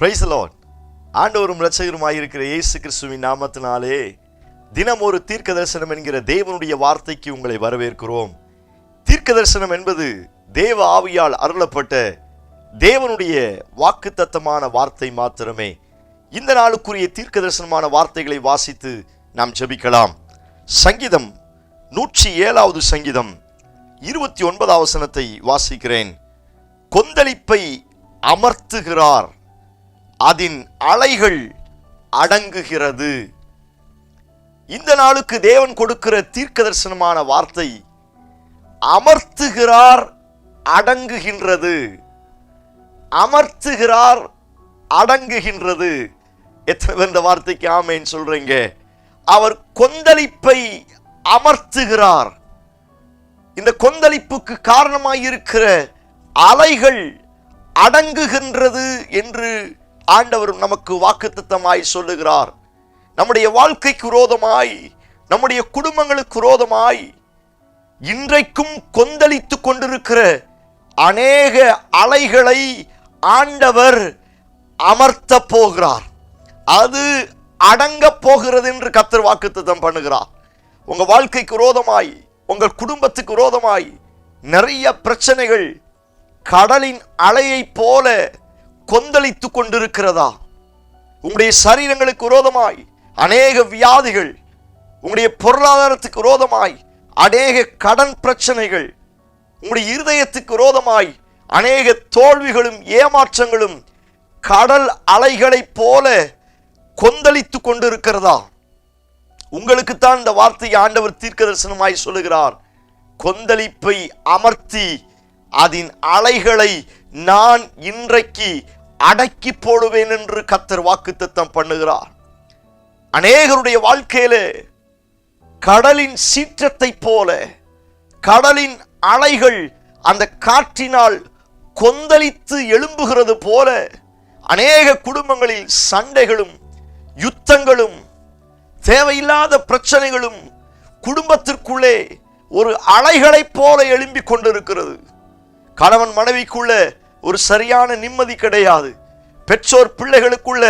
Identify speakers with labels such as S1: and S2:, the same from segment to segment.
S1: Price loan ஆண்டவரும் இருக்கிற இயேசு கிறிஸ்துவின் நாமத்தினாலே தினம் ஒரு தீர்க்க தரிசனம் என்கிற தேவனுடைய வார்த்தைக்கு உங்களை வரவேற்கிறோம். தீர்க்க தரிசனம் என்பது தேவ ஆவியால் அருளப்பட்ட தேவனுடைய வாக்குத்தத்தமான வார்த்தை மாத்திரமே. இந்த நாளுக்குரிய தீர்க்க தரிசனமான வார்த்தைகளை வாசித்து நாம் ஜெபிக்கலாம். சங்கீதம் நூற்றி ஏழாவது சங்கீதம் இருபத்தி ஒன்பதாவது வசனத்தை வாசிக்கிறேன். கொந்தளிப்பை அமர்த்துகிறார். அதன் அலைகள் அடங்குகிறது. இந்த நாளுக்கு தேவன் கொடுக்கிற தீர்க்க தரிசனமான வார்த்தை அமர்த்துகிறார் அடங்குகின்றது. அமர்த்துகிறார் அடங்குகின்றது. எத்தனை பேர் இந்த வார்த்தைக்கு ஆமைன்னு சொல்றீங்க? அவர் கொந்தளிப்பை அமர்த்துகிறார். இந்த கொந்தளிப்புக்கு காரணமாயிருக்கிற அலைகள் அடங்குகின்றது என்று ஆண்டவர் நமக்கு வாக்குத்தத்தமாய் சொல்லுகிறார். நம்முடைய வாழ்க்கைக்கு விரோதமாய் நம்முடைய குடும்பங்களுக்கு விரோதமாய் இன்றைக்கும் கொந்தளித்து கொண்டிருக்கிற அநேக அலைகளை ஆண்டவர் அமர்த்த போகிறார். அது அடங்க போகிறது என்று கத்தர் வாக்குத்தத்தம் பண்ணுகிறார். உங்க வாழ்க்கைக்கு விரோதமாய் உங்கள் குடும்பத்துக்கு விரோதமாய் நிறைய பிரச்சனைகள் கடலின் அலையைப் போல கொந்தளித்து கொண்டிருக்கிறதா? உங்களுடைய சரீரங்களுக்கு விரோதமாய் அநேக வியாதிகள் உங்களுடைய பொருளாதாரத்துக்கு விரோதமாய் அநேக கடன் பிரச்சனைகள் உங்களுடைய இருதயத்துக்கு விரோதமாய் அநேக தோல்விகளும் ஏமாற்றங்களும் கடல் அலைகளைப் போல கொந்தளித்து கொண்டிருக்கிறதா? உங்களுக்குத்தான் இந்த வார்த்தையை ஆண்டவர் தீர்க்க தரிசனமாய் சொல்லுகிறார். கொந்தளிப்பை அமர்த்தி அதன் அலைகளை நான் இன்றைக்கு அடக்கி போடுவேன் என்று கத்தர் வாக்குத்தத்தம் பண்ணுகிறார். அநேகருடைய வாழ்க்கையிலே கடலின் சீற்றத்தை போல கடலின் அலைகள் அந்த காற்றினால் கொந்தளித்து எழும்புகிறது போல அநேக குடும்பங்களில் சண்டைகளும் யுத்தங்களும் தேவையில்லாத பிரச்சனைகளும் குடும்பத்திற்குள்ளே ஒரு அலைகளைப் போல எழும்பிக் கொண்டிருக்கிறது. கணவன் மனைவிக்குள்ள ஒரு சரியான நிம்மதி கிடையாது. பெற்றோர் பிள்ளைகளுக்குள்ள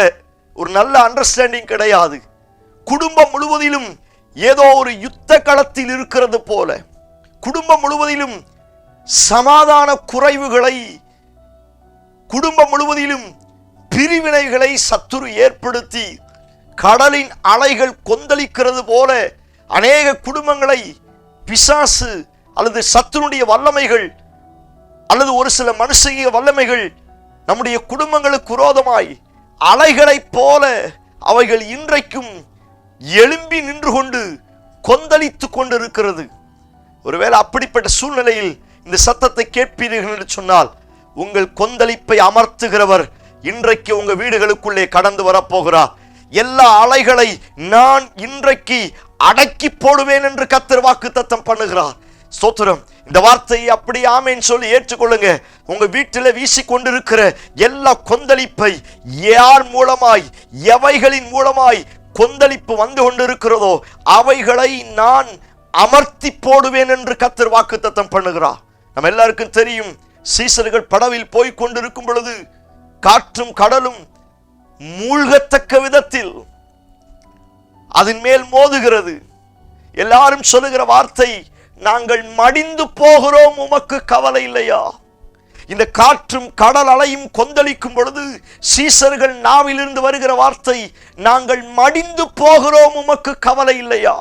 S1: ஒரு நல்ல அண்டர்ஸ்டாண்டிங் கிடையாது. குடும்பம் முழுவதிலும் ஏதோ ஒரு யுத்த களத்தில் இருக்கிறது போல குடும்பம் முழுவதிலும் சமாதான குறைவுகளை குடும்பம் முழுவதிலும் பிரிவினைகளை சத்துரு ஏற்படுத்தி கடலின் அலைகள் கொந்தளிக்கிறது போல அநேக குடும்பங்களை பிசாசு அல்லது சத்துருடைய வல்லமைகள் அல்லது ஒரு சில மனுஷிய வல்லமைகள் நம்முடைய குடும்பங்களுக்கு விரோதமாய் அலைகளைப் போல அவைகள் இன்றைக்கும் எழும்பி நின்று கொண்டு கொந்தளித்து கொண்டிருக்கிறது. ஒருவேளை அப்படிப்பட்ட சூழ்நிலையில் இந்த சத்தத்தை கேட்பீர்கள் என்று சொன்னால் உங்கள் கொந்தளிப்பை அமர்த்துகிறவர் இன்றைக்கு உங்க வீடுகளுக்குள்ளே கடந்து வரப்போகிறார் எல்லா அலைகளை நான் இன்றைக்கு அடக்கி போடுவேன் என்று கத்திர வாக்கு தத்தம் பண்ணுகிறார். ஸ்தோத்திரம். இந்த வார்த்தையை அப்படி ஆமேன்னு சொல்லி ஏற்றுக்கொள்ளுங்க. உங்க வீட்டில் வீசி கொண்டிருக்கிற எல்லா கொந்தளிப்பை யார் மூலமாய் எவைகளின் மூலமாய் கொந்தளிப்பு வந்து கொண்டிருக்கிறதோ அவைகளை நான் அமர்த்தி போடுவேன் என்று கத்தர் வாக்கு தத்தம் பண்ணுகிறார். நம்ம எல்லாருக்கும் தெரியும் சீசர்கள் படவில் போய் கொண்டிருக்கும் பொழுது காற்றும் கடலும் மூழ்கத்தக்க விதத்தில் அதன் மேல் மோதுகிறது. எல்லாரும் சொல்லுகிற வார்த்தை நாங்கள் மடிந்து போகிறோம் உமக்கு கவலை இல்லையா? இந்த காற்றும் கடல் அலையும் கொந்தளிக்கும் பொழுது சீசர்கள் நாவிலிருந்து வருகிற வார்த்தை நாங்கள் மடிந்து போகிறோம் உமக்கு கவலை இல்லையா?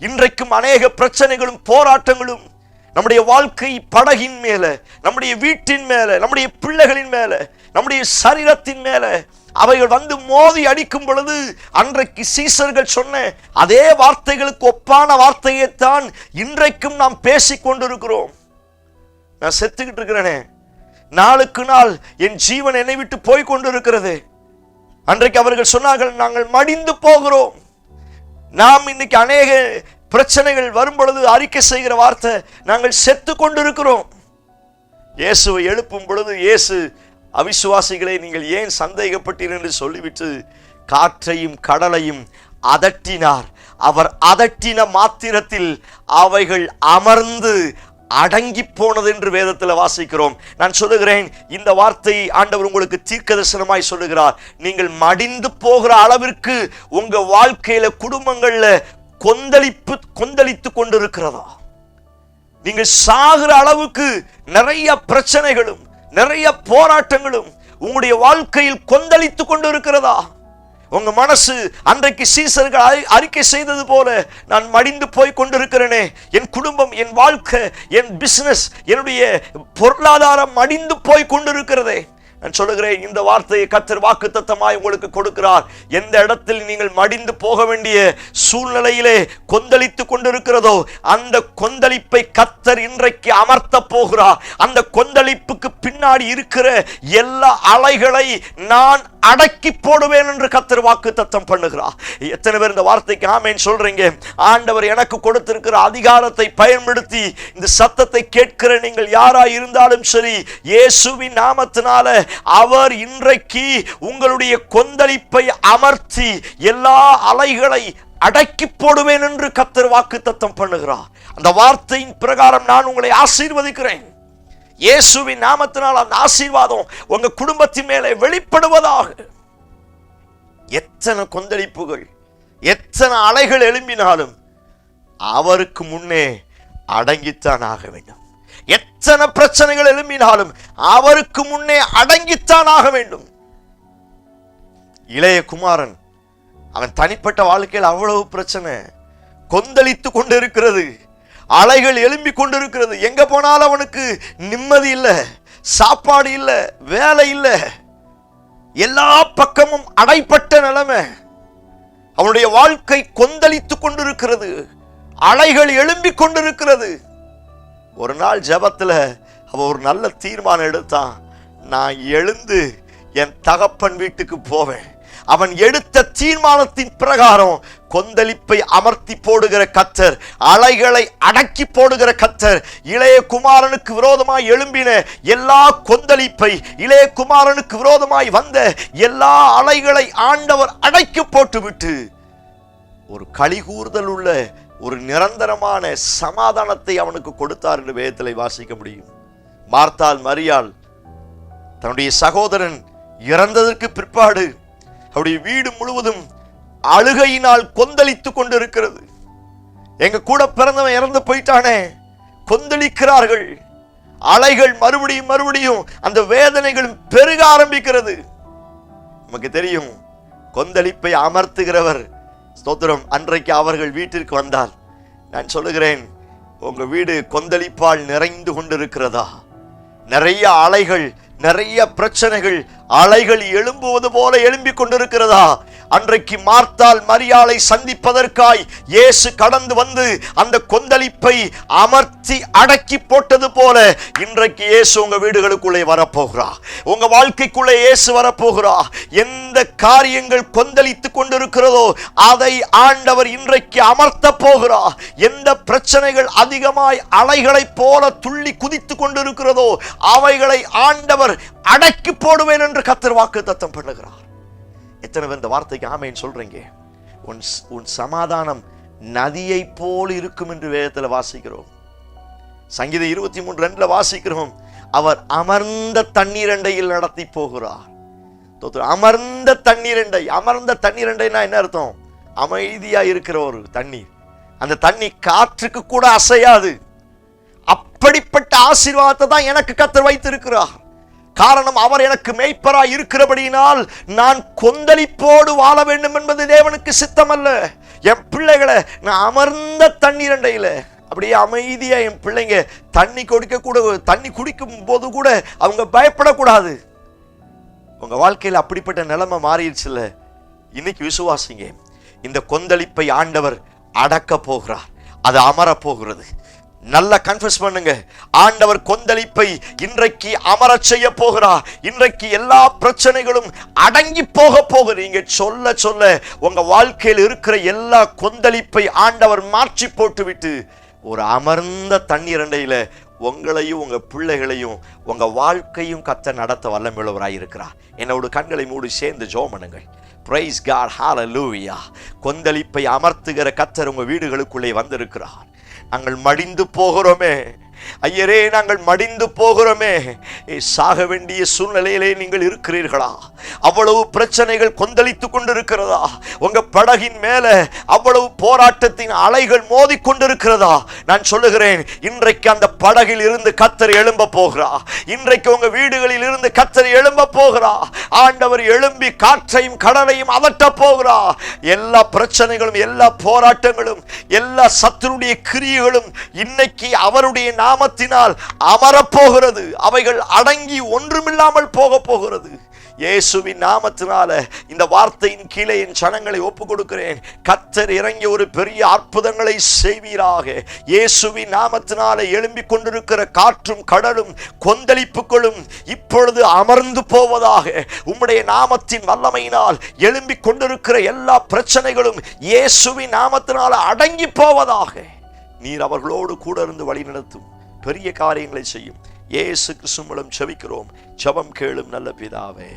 S1: இன்றைக்கும் அநேக பிரச்சனைகளும் போராட்டங்களும் நம்முடைய வாழ்க்கை படகின் மேலே நம்முடைய வீட்டின் மேலே நம்முடைய பிள்ளைகளின் மேலே நம்முடைய சரீரத்தின் மேல அவைகள் வந்து மோதி அடிக்கும் பொழுது அன்றைக்கு சீசர்கள் சொன்ன அதே வார்த்தைகளுக்கு ஒப்பான வார்த்தையைத்தான் இன்றைக்கும் நாம் பேசிக் கொண்டிருக்கிறோம். நான் செத்துக்கிட்டு இருக்கிறேனே. நாளுக்கு நாள் என் ஜீவன் என்னை விட்டு போய் கொண்டிருக்கிறது. அன்றைக்கு அவர்கள் சொன்னார்கள் நாங்கள் மடிந்து போகிறோம். நாம் இன்னைக்கு அநேக பிரச்சனைகள் வரும்பொழுது அறிக்கை செய்கிற வார்த்தை நாங்கள் செத்து கொண்டிருக்கிறோம். இயேசுவை எழுப்பும் பொழுது இயேசு அவிசுவாசிகளை நீங்கள் ஏன் சந்தேகப்பட்டீர் என்று சொல்லிவிட்டு காற்றையும் கடலையும் அதட்டினார். அவர் அதட்டின மாத்திரத்தில் அவைகள் அமர்ந்து அடங்கி போனது என்று வேதத்தில் வாசிக்கிறோம். நான் சொல்லுகிறேன் இந்த வார்த்தை ஆண்டவர் உங்களுக்கு தீர்க்க தரிசனமாய் சொல்லுகிறார். நீங்கள் மடிந்து போகிற அளவிற்கு உங்க வாழ்க்கையில குடும்பங்கள்ல கொந்தளிப்பு கொந்தளித்து கொண்டிருக்கிறதா? நீங்கள் சாகிற அளவுக்கு நிறைய பிரச்சனைகளும் நிறைய போராட்டங்களும் உங்களுடைய வாழ்க்கையில் கொந்தளித்து கொண்டு இருக்கிறதா உங்க மனசு அன்றைக்கு சீசர்கள் அறி- அறிக்கை செய்தது போல நான் மடிந்து போய் கொண்டிருக்கிறேனே. என் குடும்பம் என் வாழ்க்கை என் பிசினஸ் என்னுடைய பொருளாதாரம் மடிந்து போய் கொண்டிருக்கிறதே. நான் சொல்லுகிறேன் இந்த வார்த்தையை கத்தர் வாக்கு தத்தமாய் உங்களுக்கு கொடுக்கிறார். எந்த இடத்தில் நீங்கள் மடிந்து போக வேண்டிய சூழ்நிலையிலே கொந்தளித்து கொண்டிருக்கிறதோ அந்த கொந்தளிப்பை கத்தர் இன்றைக்கு அமர்த்த போகிறார். அந்த கொந்தளிப்புக்கு பின்னாடி இருக்கிற எல்லா அலைகளை நான் அடக்கி போடுவேன் என்று கத்தர் வாக்கு தத்தம் பண்ணுகிறார். எத்தனை பேர் இந்த வார்த்தைக்கு ஆமேன் சொல்றீங்க? ஆண்டவர் எனக்கு கொடுத்திருக்கிற அதிகாரத்தை பயன்படுத்தி இந்த சத்தத்தை கேட்கிற நீங்கள் யாரா இருந்தாலும் சரி இயேசுவின் நாமத்தினால அவர் இன்றைக்கு உங்களுடைய கொந்தளிப்பை அமர்த்தி எல்லா அலைகளை அடக்கி போடுவேன் என்று கத்தர் வாக்கு தத்தம் பண்ணுகிறார். அந்த வார்த்தையின் பிரகாரம் நான் உங்களை ஆசீர்வதிக்கிறேன். இயேசுவின் நாமத்தினால் அந்த ஆசீர்வாதம் உங்க குடும்பத்தின் மேலே வெளிப்படுவதாக. எத்தனை கொந்தளிப்புகள் எத்தனை அலைகள் எழும்பினாலும் அவருக்கு முன்னே அடங்கித்தான் ஆக வேண்டும். எத்தனை பிரச்சனைகள் எழும்பினாலும் அவருக்கு முன்னே அடங்கித்தான் ஆக வேண்டும். இளைய குமாரன் அவன் தனிப்பட்ட வாழ்க்கையில் அவ்வளவு பிரச்சனை கொந்தளித்து கொண்டிருக்கிறது. அலைகள் எழும்பி கொண்டிருக்கிறது. எங்க போனாலும் அவனுக்கு நிம்மதி இல்லை சாப்பாடு இல்லை வேலை இல்லை. எல்லா பக்கமும் அடைப்பட்ட நிலைமை. அவனுடைய வாழ்க்கை கொந்தளித்து கொண்டிருக்கிறது. அலைகள் எழும்பிக் கொண்டிருக்கிறது. ஒரு நாள் ஜெபத்துல அவன் ஒரு நல்ல தீர்மானம் எடுத்தான். நான் எழுந்து என் தகப்பன் வீட்டுக்கு போவேன். அவன் எடுத்த தீர்மானத்தின் பிரகாரம் கொந்தளிப்பை அமர்த்தி போடுகிற கத்தர் அலைகளை அடக்கி போடுகிற கத்தர் இளைய குமாரனுக்கு விரோதமாய் எழும்பின எல்லா கொந்தளிப்பை இளைய குமாரனுக்கு விரோதமாய் வந்த எல்லா அலைகளை ஆண்டவர் அடக்கி போட்டுவிட்டு ஒரு கலிகூர்தல் உள்ள ஒரு நிரந்தரமான சமாதானத்தை அவனுக்கு கொடுத்தார் என்று வேதத்தில் வாசிக்க முடியும். மார்த்தால் மரியாள் தன்னுடைய சகோதரன் இறந்ததற்கு பிற்பாடு அவருடைய வீடு முழுவதும் அழுகையினால் கொந்தளித்து கொண்டிருக்கிறது. எங்க கூட பிறந்தவன் இறந்து போயிட்டானே கொந்தளிக்கிறார்கள். அலைகள் மறுபடியும் மறுபடியும் அந்த வேதனைகளும் பெருக ஆரம்பிக்கிறது. நமக்கு தெரியும் கொந்தளிப்பை அமர்த்துகிறவர் ஸ்தோத்திரம். அன்றைக்கு அவர்கள் வீட்டிற்கு வந்தால் நான் சொல்லுகிறேன் உங்க வீடு கொந்தளிப்பால் நிறைந்து கொண்டிருக்கிறதா? நிறைய அலைகள் நிறைய பிரச்சனைகள் அலைகள் எழும்புவது போல எழும்பிக் கொண்டிருக்கிறதா? அன்றைக்கு மார்த்தால் மரியாளை சந்திப்பதற்காய் இயேசு கடந்து வந்து அந்த கொந்தளிப்பை அமர்த்தி அடக்கி போட்டது போல இன்றைக்கு இயேசு உங்க வீடுகளுக்குள்ளே வரப்போகிறார். உங்க வாழ்க்கைக்குள்ளே இயேசு வரப்போகிறா. எந்த காரியங்கள் கொந்தளித்து கொண்டிருக்கிறதோ அதை ஆண்டவர் இன்றைக்கு அமர்த்த போகிறா. எந்த பிரச்சனைகள் அதிகமாய் அலைகளைப் போல துள்ளி குதித்து கொண்டிருக்கிறதோ அவைகளை ஆண்டவர் அடக்கி போடுவேன் என்று கத்தர் வாக்கு தத்தம் பண்ணுகிறார். எத்தனை பேர் இந்த வார்த்தைக்கு ஆமைன்னு சொல்றீங்க? உன் உன் சமாதானம் நதியை போல் இருக்கும் என்று வேதத்தில் வாசிக்கிறோம். சங்கீதம் இருபத்தி மூன்று ரெண்டுல வாசிக்கிறோம். அவர் அமர்ந்த தண்ணீரண்டையில் நடத்தி போகிறார். தோத்து அமர்ந்த தண்ணீரண்டை அமர்ந்த தண்ணீரண்டைனா என்ன அர்த்தம்? அமைதியா இருக்கிற ஒரு தண்ணீர். அந்த தண்ணி காற்றுக்கு கூட அசையாது. அப்படிப்பட்ட ஆசீர்வாதத்தை தான் எனக்கு கத்தர் வைத்திருக்கிறார். காரணம் அவர் எனக்கு மேய்ப்பராய் இருக்கிறபடியினால் நான் கொந்தளிப்போடு வாழ வேண்டும் என்பது தேவனுக்கு சித்தமல்ல. என் பிள்ளைகளை நான் அமர்ந்த தண்ணீரண்டையில அப்படியே அமைதியாக என் பிள்ளைங்க தண்ணி கொடுக்க கூட தண்ணி குடிக்கும் போது கூட அவங்க பயப்படக்கூடாது. உங்கள் வாழ்க்கையில் அப்படிப்பட்ட நிலைமை மாறிடுச்சுல்ல. இன்னைக்கு விசுவாசிங்க இந்த கொந்தளிப்பை ஆண்டவர் அடக்க போகிறார். அது அமரப் போகிறது. நல்லா கன்ஃபஸ் பண்ணுங்க. ஆண்டவர் கொந்தளிப்பை இன்றைக்கு அமர செய்ய போகிறார். இன்றைக்கு எல்லா பிரச்சனைகளும் அடங்கி போக போகிறீங்க சொல்ல சொல்ல உங்க வாழ்க்கையில் இருக்கிற எல்லா கொந்தளிப்பை ஆண்டவர் மாற்றி போட்டுவிட்டு ஒரு அமர்ந்த தண்ணீரண்டையில் உங்களையும் உங்கள் பிள்ளைகளையும் உங்கள் வாழ்க்கையும் கத்த நடத்த வல்லமிழவராக இருக்கிறார். என்னோட கண்களை மூடி சேர்ந்து ஜோமனுங்கள் பிரைஸ் காட் லூவியா கொந்தளிப்பை அமர்த்துகிற கத்தர் உங்கள் வீடுகளுக்குள்ளே வந்திருக்கிறார். நாங்கள் மடிந்து போகிறோமே. ஐயரே நாங்கள் மடிந்து போகிறோமே. சாக வேண்டிய சூழ்நிலையிலே நீங்கள் இருக்கிறீர்களா? அவ்வளவு பிரச்சனைகள் கொந்தளித்துக் கொண்டிருக்கிறதா? உங்க படகின் மேல அவ்வளவு போராட்டத்தின் அலைகள் மோதி கொண்டிருக்கிறதா? நான் சொல்லுகிறேன் இன்றைக்கு அந்த படகில் இருந்து கத்தர் எழும்ப போகிறா? இன்றைக்கு உங்க வீடுகளில் இருந்து கத்தர் எழும்ப போகிறா? ஆண்டவர் எழும்பி காற்றையும் கடலையும் அதட்ட போகிறா? எல்லா பிரச்சனைகளும் எல்லா போராட்டங்களும் எல்லா சத்துருடைய கிரியைகளும் இன்னைக்கு அவருடைய நாமத்தினால் அமரப்போகிறது. அவைகள் அடங்கி ஒன்றுமில்லாமல் போக போகிறது. இயேசுவின் நாமத்தினால இந்த வார்த்தையின் கீழே என் சனங்களை ஒப்பு கொடுக்கிறேன் கத்தர் இறங்கி ஒரு பெரிய அற்புதங்களை செய்வீராக. இயேசுவின் நாமத்தினால எழும்பிக் கொண்டிருக்கிற காற்றும் கடலும் கொந்தளிப்புகளும் இப்பொழுது அமர்ந்து போவதாக. உம்முடைய நாமத்தின் வல்லமையினால் எழும்பிக் கொண்டிருக்கிற எல்லா பிரச்சனைகளும் இயேசுவின் நாமத்தினால அடங்கி போவதாக. நீர் அவர்களோடு கூட இருந்து வழி நடத்தும் பெரிய காரியங்களை செய்யும். ஏசு கிறிஸ்து மூலம் செபிக்கிறோம். ஜெபம் கேளும் நல்ல பிதாவே.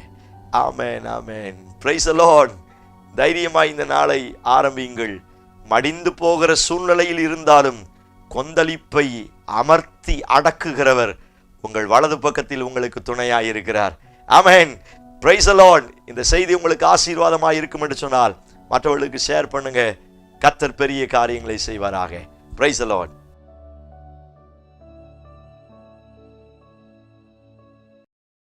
S1: ஆமேன் ஆமேன். பிரைஸ் அலோன் தைரியமாய் இந்த நாளை ஆரம்பியுங்கள். மடிந்து போகிற சூழ்நிலையில் இருந்தாலும் கொந்தளிப்பை அமர்த்தி அடக்குகிறவர் உங்கள் வலது பக்கத்தில் உங்களுக்கு துணையாக இருக்கிறார். ஆமேன். பிரைஸ் அலோன் இந்த செய்தி உங்களுக்கு ஆசீர்வாதமாக இருக்கும் என்று சொன்னால் மற்றவர்களுக்கு ஷேர் பண்ணுங்க. கத்தர் பெரிய காரியங்களை செய்வாராக. Price alone